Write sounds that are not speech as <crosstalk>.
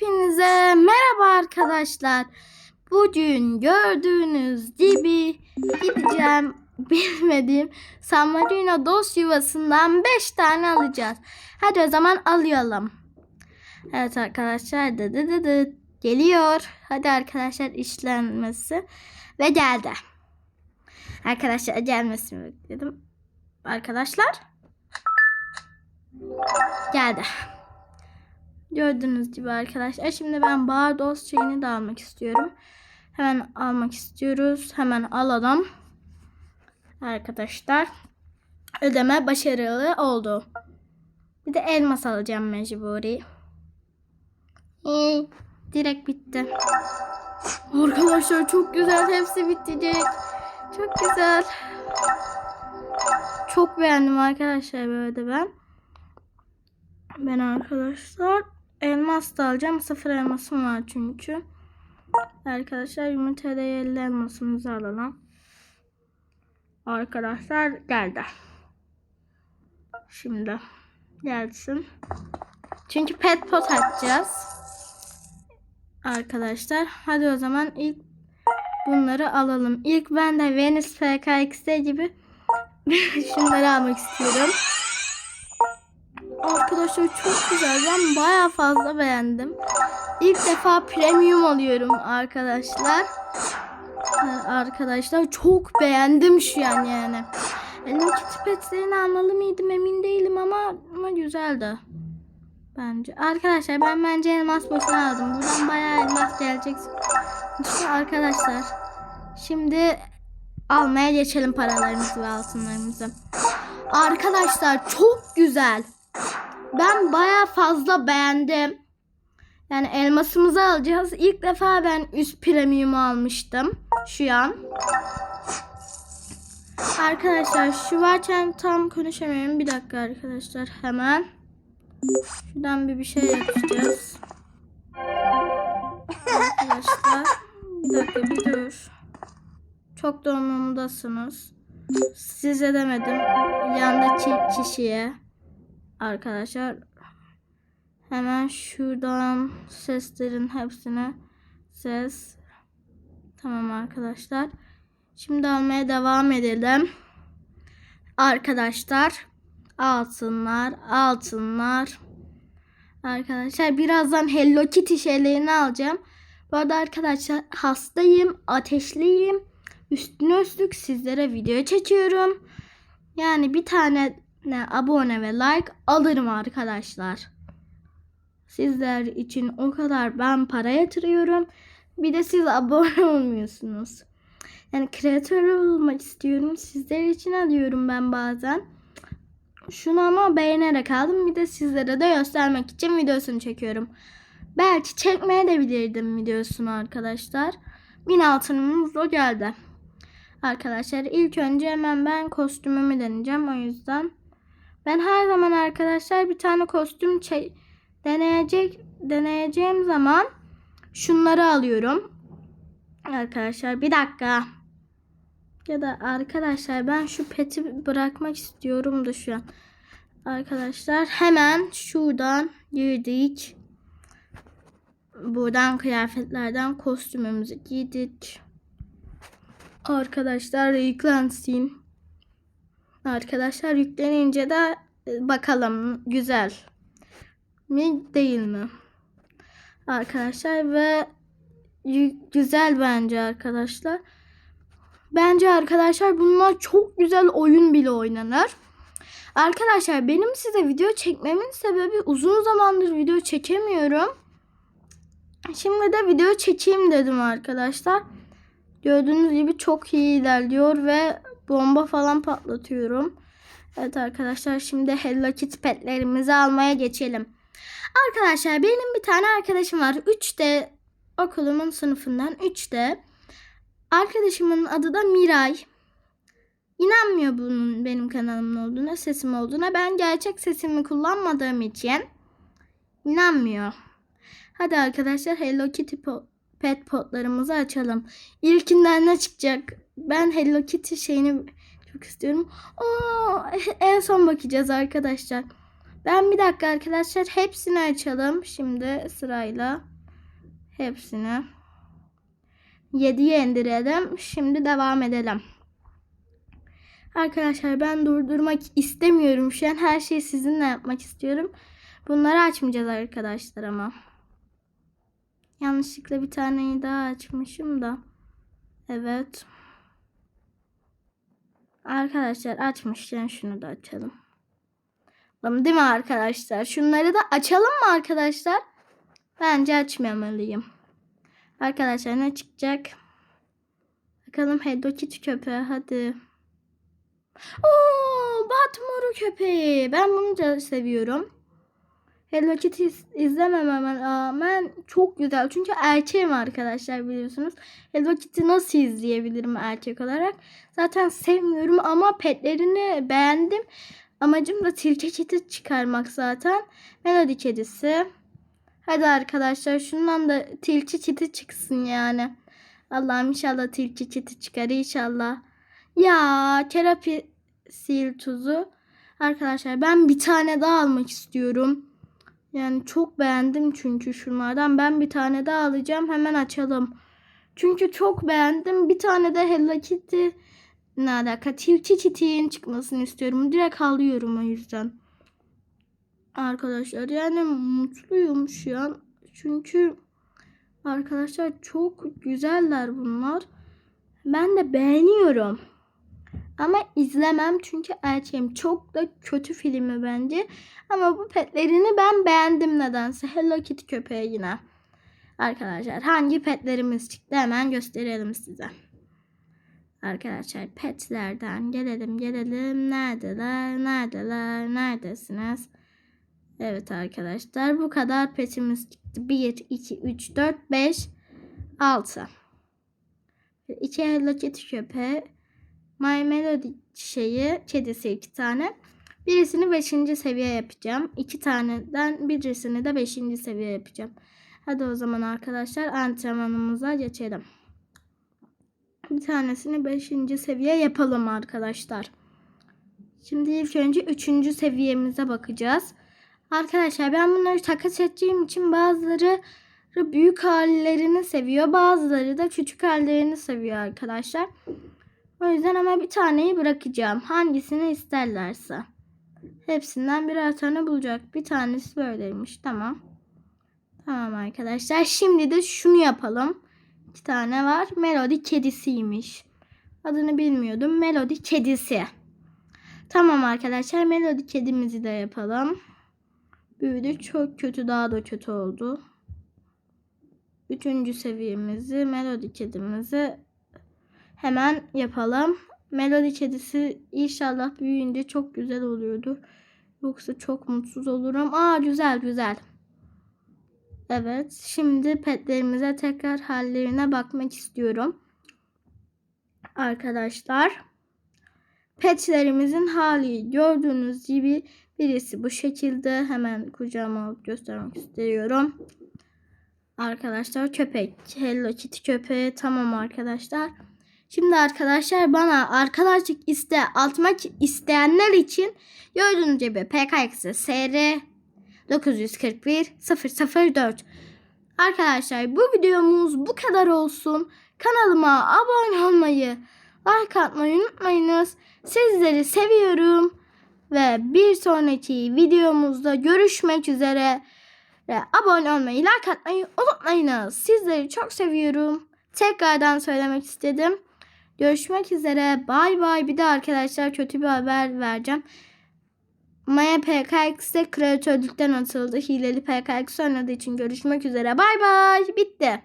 Hepinize merhaba arkadaşlar. Bugün gördüğünüz gibi gideceğim <laughs> bilmediğim San Marino dos yuvasından 5 tane alacağız. Hadi o zaman alayalım. Evet arkadaşlar dı dı dı dı geliyor. Hadi arkadaşlar işlenmesi ve geldi. Arkadaşlar gelmesini bekledim. Arkadaşlar geldi. Gördüğünüz gibi arkadaşlar. Şimdi ben Bardos şeyini de almak istiyorum. Hemen almak istiyoruz. Hemen alalım. Arkadaşlar. Ödeme başarılı oldu. Bir de elmas alacağım mecburi. İyi. Direkt bitti. Arkadaşlar çok güzel. Hepsi bitecek. Çok güzel. Çok beğendim arkadaşlar böyle ben. Ben arkadaşlar elmas da alacağım. Sıfır elmasım var çünkü. Arkadaşlar 20 TL'ye 50 elmasımızı alalım. Arkadaşlar geldi. Şimdi gelsin. Çünkü pet pot açacağız. Arkadaşlar hadi o zaman ilk bunları alalım. İlk ben de Venus PKXD gibi <laughs> şunları almak istiyorum. Arkadaşlar çok güzel. Ben baya fazla beğendim. İlk defa premium alıyorum arkadaşlar. Ee, Arkadaşlar çok beğendim şu an yani. Hello Kitty almalı mıydım emin değilim ama, ama güzeldi. Bence. Arkadaşlar ben bence elmas boşuna aldım. Buradan bayağı elmas gelecek. İşte arkadaşlar. Şimdi almaya geçelim paralarımızı ve altınlarımızı. Arkadaşlar çok güzel. Ben baya fazla beğendim. Yani elmasımızı alacağız. İlk defa ben üst premium almıştım. Şu an. Arkadaşlar şu varken tam konuşamıyorum. Bir dakika arkadaşlar hemen. Şuradan bir bir şey yapacağız. Arkadaşlar. Bir dakika bir dur. Çok donumdasınız. Size demedim. Yandaki kişiye. Arkadaşlar hemen şuradan seslerin hepsine ses. Tamam arkadaşlar. Şimdi almaya devam edelim. Arkadaşlar altınlar altınlar arkadaşlar birazdan Hello Kitty şeylerini alacağım. Bu arada arkadaşlar hastayım ateşliyim. Üstüne üstlük sizlere video çekiyorum. Yani bir tane ne abone ve like alırım arkadaşlar. Sizler için o kadar ben para yatırıyorum. Bir de siz abone <laughs> olmuyorsunuz. Yani kreatör olmak istiyorum. Sizler için alıyorum ben bazen. Şunu ama beğenerek aldım. Bir de sizlere de göstermek için videosunu çekiyorum. Belki çekmeye de bilirdim videosunu arkadaşlar. Bin altınımız o geldi. Arkadaşlar ilk önce hemen ben kostümümü deneyeceğim. O yüzden ben her zaman arkadaşlar bir tane kostüm deneyecek deneyeceğim zaman şunları alıyorum. Arkadaşlar bir dakika. Ya da arkadaşlar ben şu peti bırakmak istiyorum da şu an. Arkadaşlar hemen şuradan girdik. Buradan kıyafetlerden kostümümüzü giydik. Arkadaşlar yüklensin. Arkadaşlar yüklenince de e, bakalım güzel mi değil mi? Arkadaşlar ve güzel bence arkadaşlar. Bence arkadaşlar bunlar çok güzel oyun bile oynanır. Arkadaşlar benim size video çekmemin sebebi uzun zamandır video çekemiyorum. Şimdi de video çekeyim dedim arkadaşlar. Gördüğünüz gibi çok iyi ilerliyor ve bomba falan patlatıyorum. Evet arkadaşlar şimdi Hello Kitty petlerimizi almaya geçelim. Arkadaşlar benim bir tane arkadaşım var. 3'te okulumun sınıfından 3'te. Arkadaşımın adı da Miray. İnanmıyor bunun benim kanalımın olduğuna, sesim olduğuna. Ben gerçek sesimi kullanmadığım için inanmıyor. Hadi arkadaşlar Hello Kitty pet potlarımızı açalım. İlkinden ne çıkacak? Ben Hello Kitty şeyini çok istiyorum. Oo, en son bakacağız arkadaşlar. Ben bir dakika arkadaşlar hepsini açalım. Şimdi sırayla hepsini 7'ye indirelim. Şimdi devam edelim. Arkadaşlar ben durdurmak istemiyorum şu an. Her şeyi sizinle yapmak istiyorum. Bunları açmayacağız arkadaşlar ama. Yanlışlıkla bir taneyi daha açmışım da. Evet. Arkadaşlar açmışken şunu da açalım. Tamam değil mi arkadaşlar? Şunları da açalım mı arkadaşlar? Bence açmamalıyım. Arkadaşlar ne çıkacak? Bakalım Hello Kitty köpeği hadi. Oo, Batmoru köpeği. Ben bunu da seviyorum. Hello Kitty iz- izlemememe rağmen çok güzel. Çünkü erkeğim arkadaşlar biliyorsunuz. Hello Kitty nasıl izleyebilirim erkek olarak? Zaten sevmiyorum ama petlerini beğendim. Amacım da tilki kedi çıkarmak zaten. Melody kedisi. Hadi arkadaşlar şundan da tilki kedi çıksın yani. Allah'ım inşallah tilki kedi çıkar inşallah. Ya terapi sil tuzu. Arkadaşlar ben bir tane daha almak istiyorum. Yani çok beğendim çünkü şunlardan. Ben bir tane daha alacağım. Hemen açalım. Çünkü çok beğendim. Bir tane de Hello Kitty ne alaka? Tilki Kitty'nin çıkmasını istiyorum. Direkt alıyorum o yüzden. Arkadaşlar yani mutluyum şu an. Çünkü arkadaşlar çok güzeller bunlar. Ben de beğeniyorum. Ama izlemem çünkü erkeğim çok da kötü filmi bence. Ama bu petlerini ben beğendim nedense. Hello Kitty köpeği yine. Arkadaşlar hangi petlerimiz çıktı hemen gösterelim size. Arkadaşlar petlerden gelelim gelelim. Neredeler? Neredeler? Neredesiniz? Evet arkadaşlar bu kadar petimiz çıktı. 1, 2, 3, 4, 5, 6. 2 Hello Kitty köpeği. My Melody şeyi, kedisi iki tane. Birisini 5. seviye yapacağım. İki taneden birisini de 5. seviye yapacağım. Hadi o zaman arkadaşlar antrenmanımıza geçelim. Bir tanesini 5. seviye yapalım arkadaşlar. Şimdi ilk önce 3. seviyemize bakacağız. Arkadaşlar ben bunları takas edeceğim için bazıları büyük hallerini seviyor. Bazıları da küçük hallerini seviyor arkadaşlar. O yüzden ama bir taneyi bırakacağım. Hangisini isterlerse. Hepsinden birer tane bulacak. Bir tanesi böyleymiş. Tamam. Tamam arkadaşlar. Şimdi de şunu yapalım. İki tane var. Melody kedisiymiş. Adını bilmiyordum. Melody kedisi. Tamam arkadaşlar. Melody kedimizi de yapalım. Büyüdü. Çok kötü. Daha da kötü oldu. Üçüncü seviyemizi Melody kedimizi hemen yapalım. Melody kedisi inşallah büyüyünce çok güzel oluyordu. Yoksa çok mutsuz olurum. Aa güzel güzel. Evet şimdi petlerimize tekrar hallerine bakmak istiyorum. Arkadaşlar petlerimizin hali gördüğünüz gibi birisi bu şekilde hemen kucağıma alıp göstermek istiyorum. Arkadaşlar köpek Hello Kitty köpeği tamam arkadaşlar. Şimdi arkadaşlar bana arkadaşlık iste atmak isteyenler için gördüğünüz gibi PKX SR 941 004 Arkadaşlar bu videomuz bu kadar olsun. Kanalıma abone olmayı, like atmayı unutmayınız. Sizleri seviyorum. Ve bir sonraki videomuzda görüşmek üzere. Ve abone olmayı, like atmayı unutmayınız. Sizleri çok seviyorum. Tekrardan söylemek istedim. Görüşmek üzere. Bay bay. Bir de arkadaşlar kötü bir haber vereceğim. Maya PKX'de kreatörlükten atıldı. Hileli PKX oynadığı için görüşmek üzere. Bay bay. Bitti.